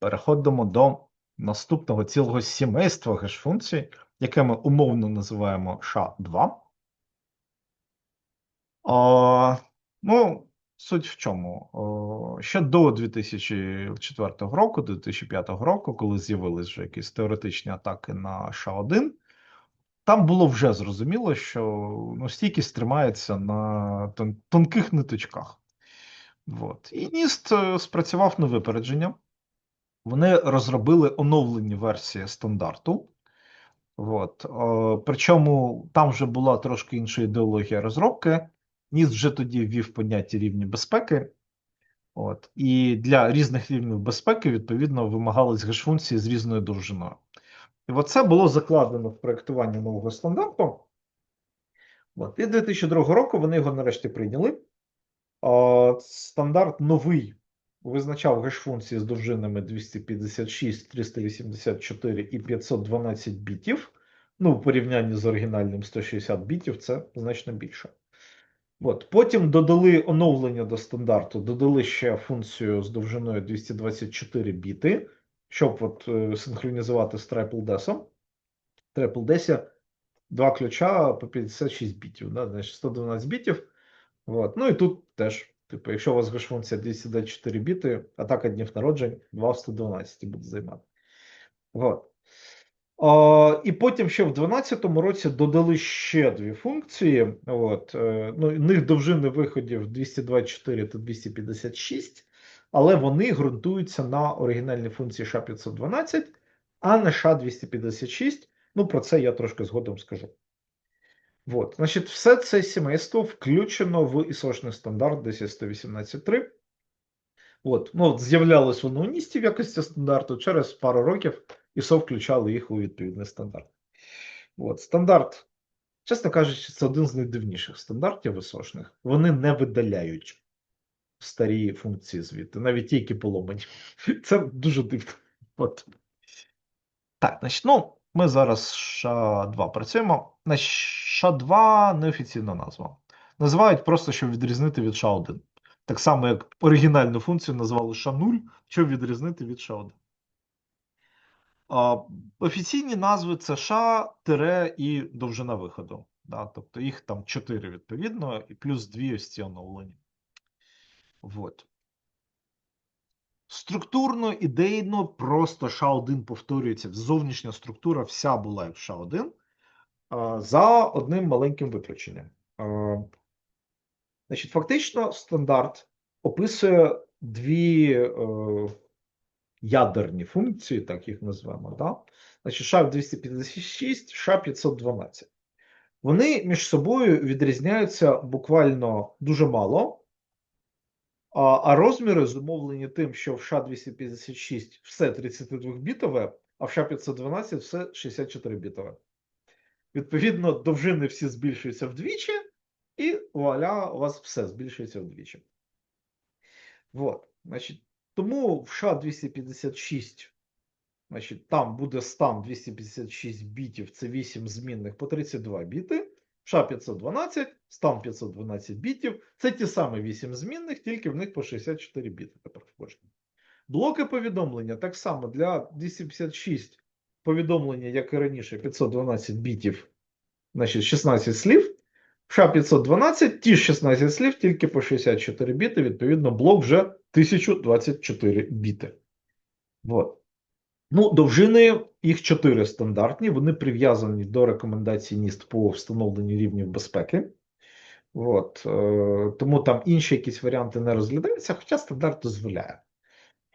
переходимо до наступного цілого сімейства геш-функцій, яке ми умовно називаємо SHA-2. А, ну, суть в чому? О, ще до 2004 року, 2005 року, коли з'явились вже якісь теоретичні атаки на SHA-1, там було вже зрозуміло, що ну, стійкість тримається на тон- тонких ниточках. От. І NIST е, спрацював на випередження. Вони розробили оновлені версії стандарту. От. Е, причому там вже була трошки інша ідеологія розробки. NIST вже тоді ввів поняття рівні безпеки. От. І для різних рівнів безпеки, відповідно, вимагались геш-функції з різною довжиною. І от це було закладено в проєктуванні нового стандарту. От. І 2002 року вони його нарешті прийняли. А, Стандарт новий визначав геш-функції з довжинами 256, 384 і 512 бітів. Ну, в порівнянні з оригінальним 160 бітів, це значно більше. От. Потім додали оновлення до стандарту, додали ще функцію з довжиною 224 біти, щоб от, е, синхронізувати з TripleDES. TripleDES два ключа по 56 бітів, да? значить 112 бітів. От. Ну і тут теж, типу, якщо у вас геш-функція 224 біти, атака днів народжень 2 в 112 буде займати. От. А, і потім ще в 2012 році додали ще дві функції. От, е, ну, них довжини виходів 224 та 256, але вони ґрунтуються на оригінальній функції SHA-512, а не SHA-256. Ну, про це я трошки згодом скажу. От, значить, все це сімейство включено в ISO-шний стандарт 10183. От, ну, от з'являлось воно у Ністі в якості стандарту. Через пару років ISO включали їх у відповідний стандарт. От, стандарт, чесно кажучи, це один з найдивніших стандартів ISO-шних. Вони не видаляють старі функції звідти, навіть ті, які поломані. Це дуже дивно. От. Так, значить, ну, ми зараз SHA-2 працюємо. Значить, SHA-2 неофіційна назва. Називають просто, щоб відрізнити від SHA-1. Так само, як оригінальну функцію назвали SHA-0, щоб відрізнити від SHA-1. Офіційні назви це SHA тире і довжина виходу. Да? Тобто їх там 4 відповідно, і плюс 2 ось ці оновлені. Вот. Структурно, ідейно, просто SHA-1 повторюється. Зовнішня структура вся була як SHA-1 за одним маленьким виключенням. Значить, фактично, стандарт описує дві е, ядерні функції, так їх назвемо. Да? Значить, SHA-256, SHA-512. Вони між собою відрізняються буквально дуже мало. А, а розміри зумовлені тим, що в SHA-256 все 32-бітове, а в SHA-512 все 64-бітове. Відповідно, довжини всі збільшуються вдвічі, і вуаля, у вас все збільшується вдвічі. Вот. Значить, тому в SHA-256, значить, там буде стан 256 бітів, це 8 змінних по 32 біти. SHA-512, стан 512 бітів. Це ті самі 8 змінних, тільки в них по 64 біти тепер в кожному. Блоки повідомлення так само для 256 повідомлення, як і раніше, 512 бітів, значить 16 слів. В SHA-512 ті ж 16 слів, тільки по 64 біти, відповідно, блок вже 1024 біти. Вот. Ну, довжини їх 4 стандартні, вони прив'язані до рекомендацій NIST по встановленню рівнів безпеки. От, е, тому там інші якісь варіанти не розглядаються, хоча стандарт дозволяє.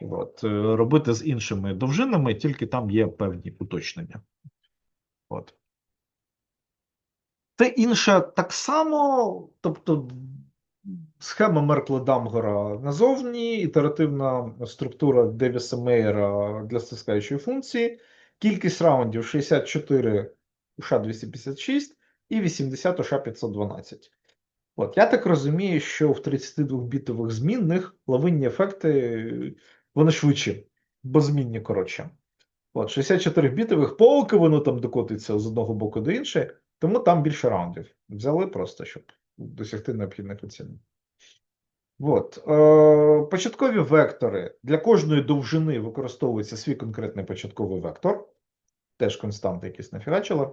От, е, робити з іншими довжинами, тільки там є певні уточнення. От. Це інше так само, тобто схема Меркла Дамгора назовні, ітеративна структура Девіса Мейера для стискаючої функції, кількість раундів 64 у SHA-256 і 80 у SHA-512. От, я так розумію, що в 32-бітових змінних лавинні ефекти вони швидші, бо змінні коротше. От, 64 бітових, поки воно там докотиться з одного боку до іншого, тому там більше раундів. Взяли просто, щоб досягти необхідних оцінок. От. Е, початкові вектори. Для кожної довжини використовується свій конкретний початковий вектор. Теж константи якісь нафігачили.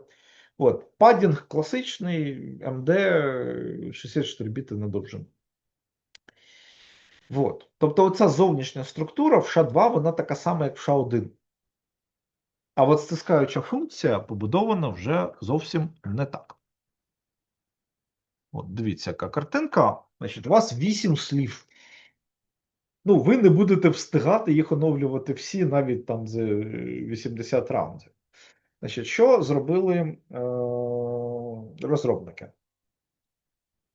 От. Падінг класичний, МД 64 біти на довжину. От. Тобто оця зовнішня структура в SHA-2, вона така сама, як в SHA-1. А от стискаюча функція побудована вже зовсім не так. От, дивіться, яка картинка. Значить, у вас 8 слів. Ну, ви не будете встигати їх оновлювати всі, навіть там за 80 раундів. Значить, що зробили е- розробники?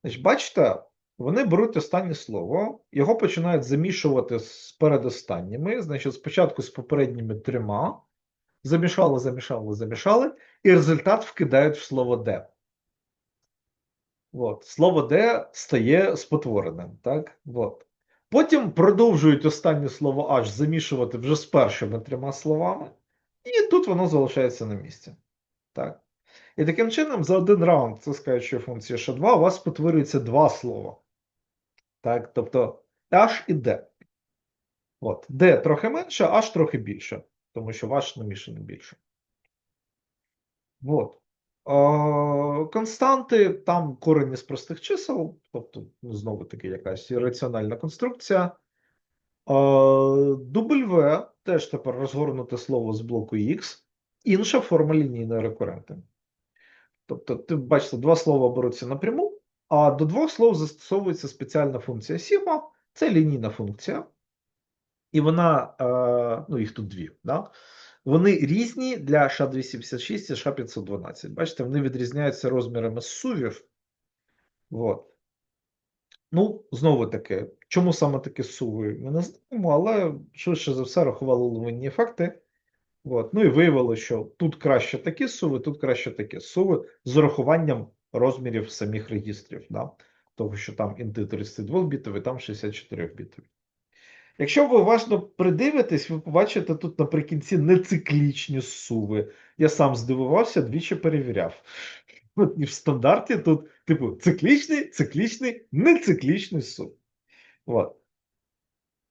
Значить, бачите, вони беруть останнє слово, його починають замішувати з передостанніми. Значить, спочатку з попередніми трьома. Замішали, замішали, замішали, і результат вкидають в слово де. От. Слово де стає спотвореним. Так? От. Потім продовжують останнє слово аж замішувати вже з першими трьома словами, і тут воно залишається на місці. Так? І таким чином, за один раунд, скажучи функції Ш2, у вас спотворюється два слова. Так? Тобто H і D. От. D трохи менше, H трохи більше, тому що ваш намішаний більше. От. Константи, там корені з простих чисел, тобто, ну, знову таки, якась раціональна конструкція. W теж тепер розгорнуте слово з блоку X, інша форма лінійної рекуренти. Тобто, ти бачите, два слова беруться напряму, а до двох слов застосовується спеціальна функція сігма, це лінійна функція. І вона, е, ну їх тут дві, да? Вони різні для SHA-256 і SHA-512. Бачите, вони відрізняються розмірами сувів. От. Ну, знову таки, чому саме такі суви, ми не знаємо, але швидше за все рахували ловинні ефекти. От. Ну і виявилося, що тут краще такі суви, тут краще такі суви з урахуванням розмірів самих регістрів. Да? Тому що там інти 32 бітові, там 64 бітові. Якщо ви уважно придивитесь, ви побачите тут наприкінці нециклічні суви. Я сам здивувався, двічі перевіряв. І в стандарті тут, типу, циклічний, циклічний, нециклічний сув. От.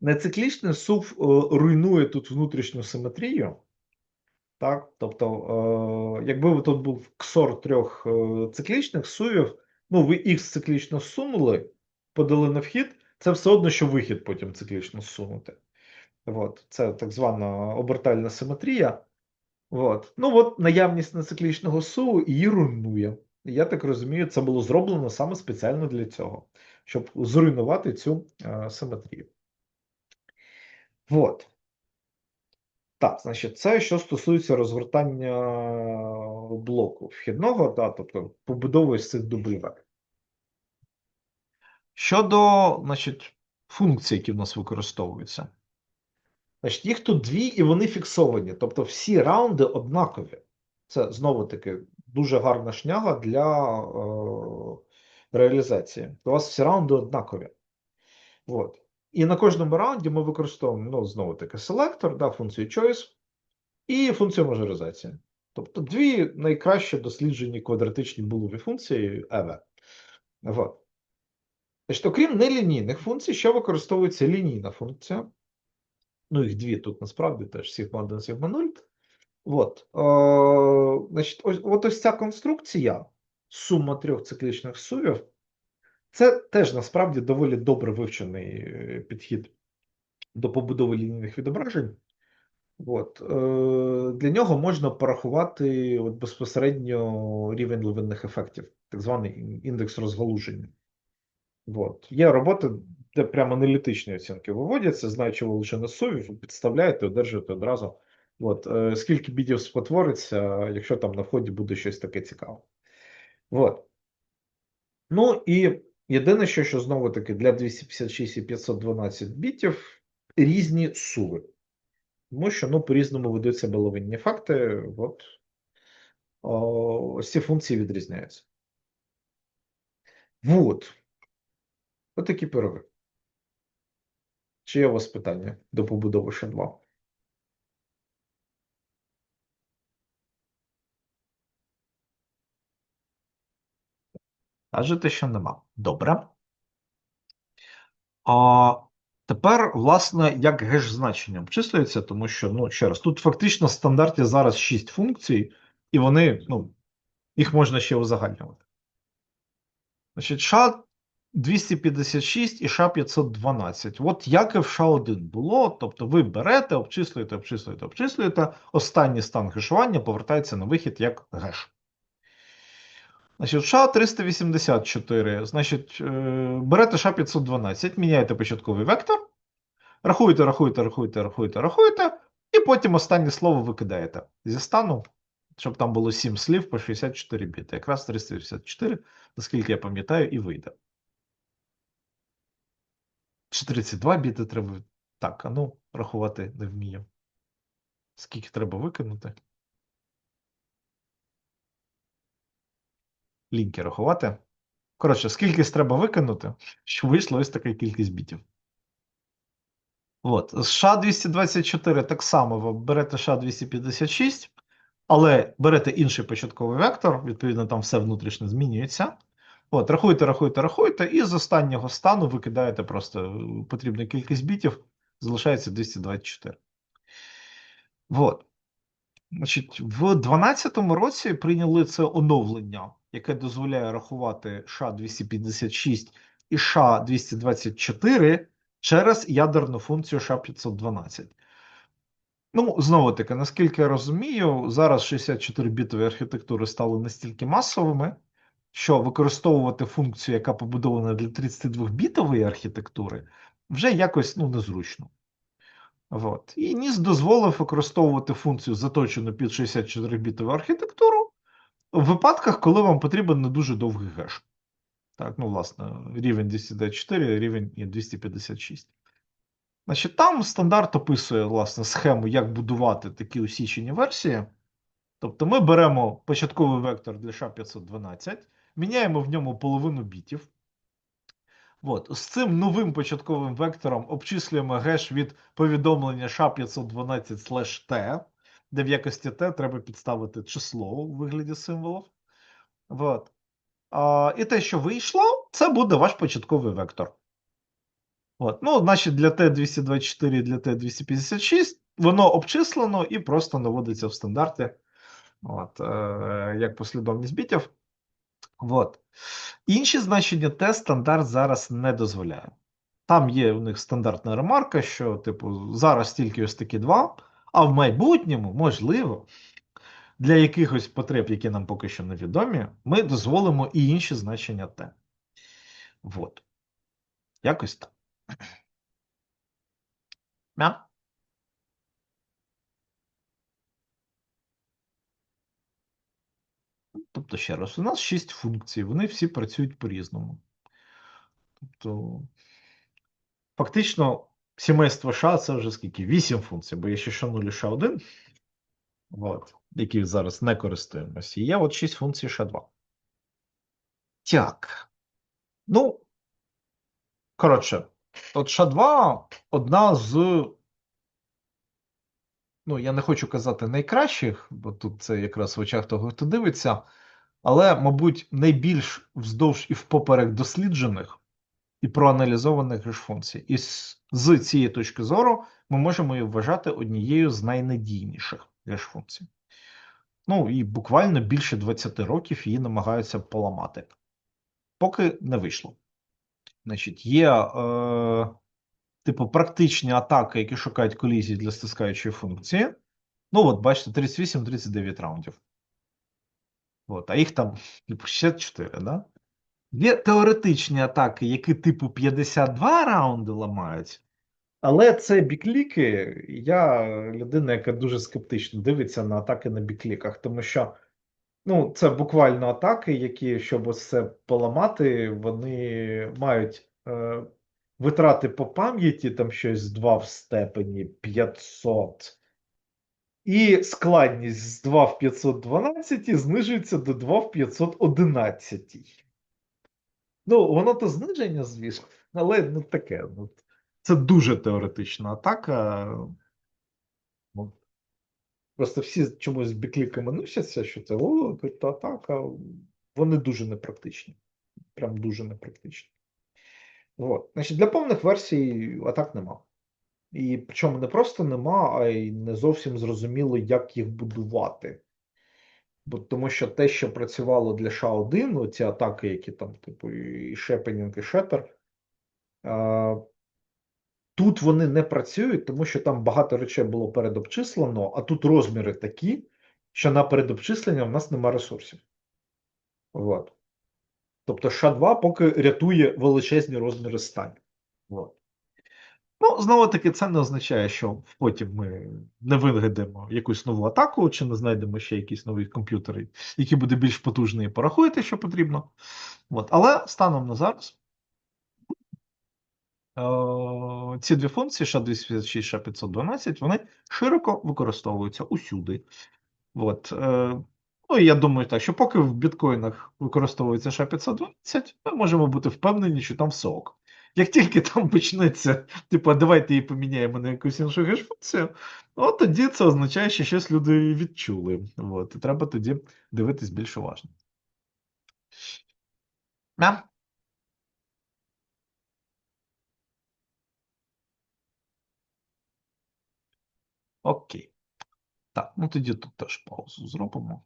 Нециклічний сув е, руйнує тут внутрішню симетрію. Так? Тобто, е, якби тут був ксор трьох е, циклічних сувів, ну, ви їх циклічно сунули, подали на вхід, це все одно, що вихід потім циклічно сунути. От. Це так звана обертальна симетрія. От. Ну от наявність нециклічного суву її руйнує. Я так розумію, це було зроблено саме спеціально для цього, щоб зруйнувати цю е, симетрію. От. Так, значить, це що стосується розгортання блоку вхідного, да, тобто побудови з цих W. Щодо значить, функцій, які в нас використовуються. Значить, їх тут дві, і вони фіксовані. Тобто всі раунди однакові. Це знову таки дуже гарна шняга для е, реалізації. У вас всі раунди однакові. От. І на кожному раунді ми використовуємо ну, знову таки селектор, да, функцію choice і функцію мажоризації. Тобто дві найкраще досліджені квадратичні булові функції ever. От. Значить, окрім нелінійних функцій, ще використовується лінійна функція. Ну, їх дві тут насправді теж сігма 1, сігма 0. От, е, значить, ось, от ось ця конструкція, сума трьох циклічних сувів, це теж насправді доволі добре вивчений е, підхід до побудови лінійних відображень. От, е, Для нього можна порахувати от безпосередньо рівень лавинних ефектів, так званий індекс розгалуження. От. Є роботи, де прямо аналітичні оцінки виводяться, знаючи величину сувів, ви підставляєте, одержуєте одразу. От, е, скільки бітів спотвориться, якщо там на вході буде щось таке цікаве. От. Ну і єдине, що, що знову таки для 256 і 512 бітів різні суви. Тому що ну, по-різному ведуться баловинні факти. От. Ось ці функції відрізняються. Вот. Ось такі пироги. Чи є у вас питання до побудови ще 2? Кажете, що нема. Добре. А тепер, власне, як геш значення обчислюється, тому що, ну, ще раз, тут фактично в стандарті зараз 6 функцій, і вони, ну, їх можна ще узагальнювати. Значить, ша 256 і ша 512. От як і в ша 1 було. Тобто ви берете, обчислюєте, обчислюєте, обчислюєте. Останній стан гешування повертається на вихід як геш. Значить, ша 384. Значить, е, берете ша 512, міняєте початковий вектор. Рахуєте, рахуєте, рахуєте, рахуєте, рахуєте, і потім останнє слово викидаєте зі стану, щоб там було 7 слів по 64 біти. Якраз 384, наскільки я пам'ятаю, і вийде. Чи 32 біти треба. Так, а ну, рахувати не вмію. Скільки треба викинути? Лінки рахувати. Коротше, скільки треба викинути, щоб вийшло ось така кількість бітів. От. З SHA-224 так само ви берете SHA-256, але берете інший початковий вектор, відповідно, там все внутрішньо змінюється. От, рахуєте, рахуєте, рахуєте, і з останнього стану викидаєте просто е, потрібну кількість бітів, залишається 224. От. Значить, в 2012 році прийняли це оновлення, яке дозволяє рахувати SHA-256 і SHA-224 через ядерну функцію SHA-512. Ну, знову таки, наскільки я розумію, зараз 64-бітові архітектури стали настільки масовими, що використовувати функцію, яка побудована для 32-бітової архітектури, вже якось ну, незручно. От. І NIST дозволив використовувати функцію, заточену під 64-бітову архітектуру, в випадках, коли вам потрібен не дуже довгий геш. Так, ну, власне, рівень 224, рівень 256. Значить, там стандарт описує, власне, схему, як будувати такі усічені версії. Тобто ми беремо початковий вектор для SHA-512, міняємо в ньому половину бітів. От. З цим новим початковим вектором обчислюємо геш від повідомлення SHA-512/T, де в якості T треба підставити число у вигляді символів. От. А, і те, що вийшло, це буде ваш початковий вектор. От. Ну, значить, для Т224 і для Т256 воно обчислено і просто наводиться в стандарти. От, е, як послідовність бітів. От. Інші значення Т стандарт зараз не дозволяє. Там є у них стандартна ремарка, що, типу, зараз тільки ось такі два, а в майбутньому, можливо, для якихось потреб, які нам поки що невідомі, ми дозволимо і інші значення Т. От. Якось так. Мя? Тобто, ще раз, у нас 6 функцій, вони всі працюють по-різному. Тобто, фактично, сімейство ша це вже скільки? 8 функцій, бо є ще ша 0 і ша 1, от, зараз не користуємося. І є от 6 функцій ша 2. Так. Ну, коротше, от ша 2 одна з. Ну, я не хочу казати найкращих, бо тут це якраз в очах того, хто дивиться, але, мабуть, найбільш вздовж і впоперек досліджених і проаналізованих геш-функцій. І з, цієї точки зору ми можемо її вважати однією з найнадійніших геш-функцій. Ну, і буквально більше 20 років її намагаються поламати. Поки не вийшло. Значить, є. Е, типу, практичні атаки, які шукають колізії для стискаючої функції. Ну, от, бачите, 38-39 раундів. От, а їх там типу, 64, да? Є теоретичні атаки, які типу 52 раунди ламають. Але це бікліки. Я людина, яка дуже скептично дивиться на атаки на бікліках, тому що ну, це буквально атаки, які, щоб це поламати, вони мають. Е, Витрати по пам'яті, там щось 2 в степені 500. І складність з 2 в 512 знижується до 2 в 511. Ну, воно то зниження, звісно, але ну таке. Ну, Це дуже теоретична атака. Ну, Просто всі чомусь бікліками носяться, що це о, то атака. Вони дуже непрактичні. Прям дуже непрактичні. От. Значить, для повних версій атак нема. І причому не просто нема, а й не зовсім зрозуміло, як їх будувати. Бо тому що те, що працювало для SHA-1, оці атаки, які там, типу, і Шепенінг, і Шеттер, тут вони не працюють, тому що там багато речей було передобчислено, а тут розміри такі, що на передобчислення в нас нема ресурсів. От. Тобто SHA-2 поки рятує величезні розміри станів. От. Ну, знову таки, це не означає, що потім ми не вигадаємо якусь нову атаку, чи не знайдемо ще якісь нові комп'ютери, які буде більш потужний, і порахуєте, що потрібно. От. Але станом на зараз е- ці дві функції, SHA-256 і SHA-512, вони широко використовуються усюди. От. Е- Ну, і я думаю, так, що поки в біткоїнах використовується SHA-512, ми можемо бути впевнені, що там все ок. Як тільки там почнеться, типу, давайте її поміняємо на якусь іншу геш-функцію, от тоді це означає, що щось люди відчули. От, і треба тоді дивитись більш уважно. Да? Окей. Так, ну тоді тут теж паузу зробимо.